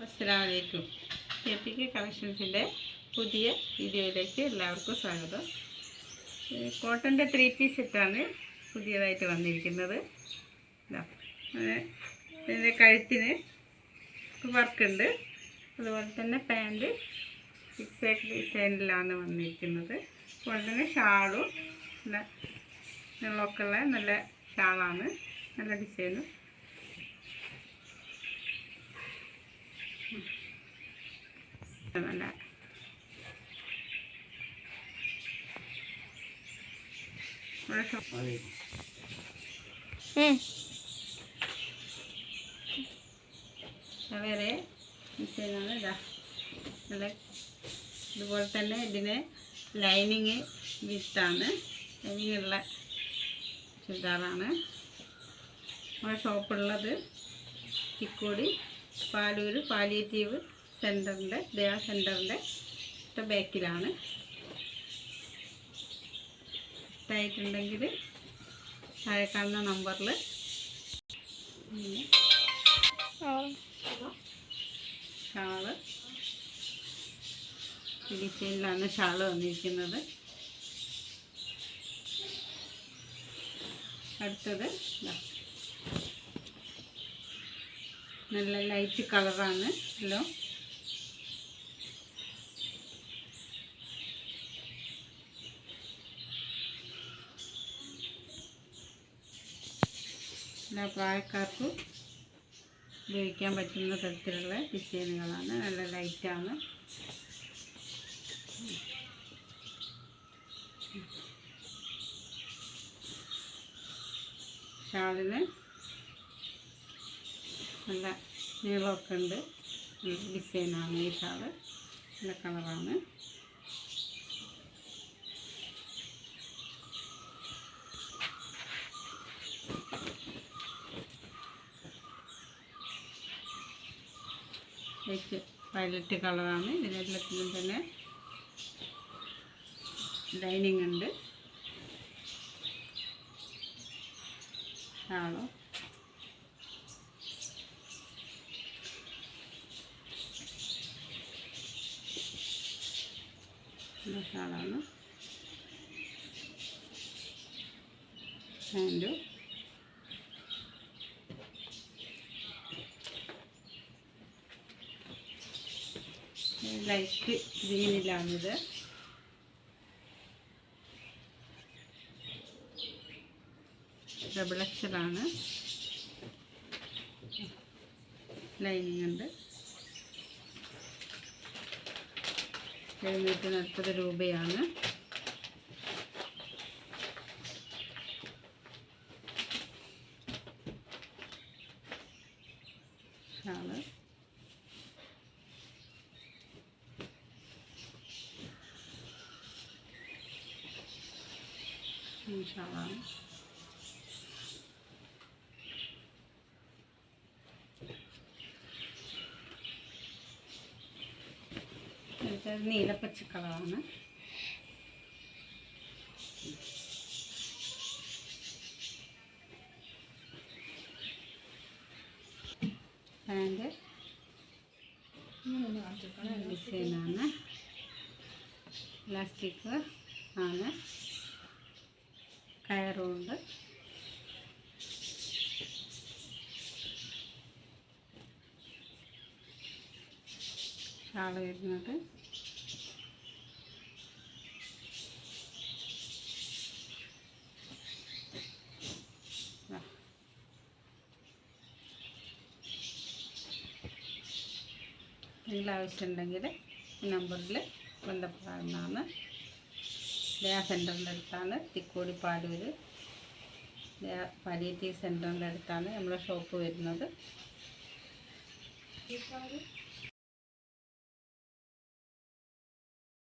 അസ്സലാമലൈക്കും. K P K കളക്ഷൻസിന്റെ പുതിയ വീഡിയോയിലേക്ക് എല്ലാവർക്കും സ്വാഗതം. കോട്ടന്റെ ത്രീ പീസ് സെറ്റാണ് പുതിയതായിട്ട് വന്നിരിക്കുന്നത്. ഇതിന്റെ കഴുത്തിന് വർക്കുണ്ട്. അതുപോലെ തന്നെ പാന്റ് സിക്സ് ആക്ക് ഡിസൈനിലാണ് വന്നിരിക്കുന്നത്. അതുപോലെ തന്നെ ഷാളും നല്ല നീളമൊക്കെ ഉള്ള നല്ല ഷാളാണ്. നല്ല ഡിസൈനും. നല്ല വേറെ ഇതാ. നല്ല ഇതുപോലെ തന്നെ ഇതിന് ലൈനിങ് വിത്താണ്. ലൈനിങ്ങുള്ള ചുരിദാറാണ്. നമ്മുടെ ഷോപ്പുള്ളത് തിക്കോടി പാലൂർ പാലിയേറ്റീവ് സെന്ററിന്റെ ദയാ സെന്ററിന്റെ ബാക്കിലാണ്. ഇഷ്ടമായിട്ടുണ്ടെങ്കിൽ താഴെ കാണുന്ന നമ്പറിൽ. ഷാൾ. ഡിസൈനിലാണ് ഷാൾ വന്നിരിക്കുന്നത്. അടുത്തത് നല്ല ലൈറ്റ് കളറാണ്. എല്ലാം എല്ലാ പ്രായക്കാർക്കും ഉപയോഗിക്കാൻ പറ്റുന്ന തരത്തിലുള്ള ഡിസൈനുകളാണ്. നല്ല ലൈറ്റാണ് ഷാളിന് നല്ല നീളമൊക്കെ ഉണ്ട്. ഡിസൈനാണ് ഈ ഷാൾ. നല്ല കളറാണ് ലൈറ്റ് വയലറ്റ് കളറാണ്. ഇതിനെല്ലാത്തിനും തന്നെ ലൈനിങ് ഉണ്ട്. ആണോ ാണ് പാന്റും ലൈറ്റ് ഗ്രീനിലാണിത്. ഡബിൾ എക്സലാണ് ലൈനിങ് ഉണ്ട്. എഴുന്നൂറ്റി നാൽപ്പത് രൂപയാണ്. ഷാൾ ഷാളാണ് ഇത് നീലപ്പച്ച കളറാണ് പാന്റ് ഡിസൈനാണ് ഇലാസ്റ്റിക് ആണ് കയറുണ്ട് ഷാൾ വരുന്നത്. നിങ്ങളാവശ്യമുണ്ടെങ്കിൽ ഈ നമ്പറിൽ ബന്ധപ്പെടാവുന്നതാണ്. ദയാ സെന്ററിന്റെ അടുത്താണ് തിക്കോടി പാലൂർ ദയാ പാലിയേറ്റീവ് സെന്ററിന്റെ അടുത്താണ് നമ്മുടെ ഷോപ്പ് വരുന്നത്.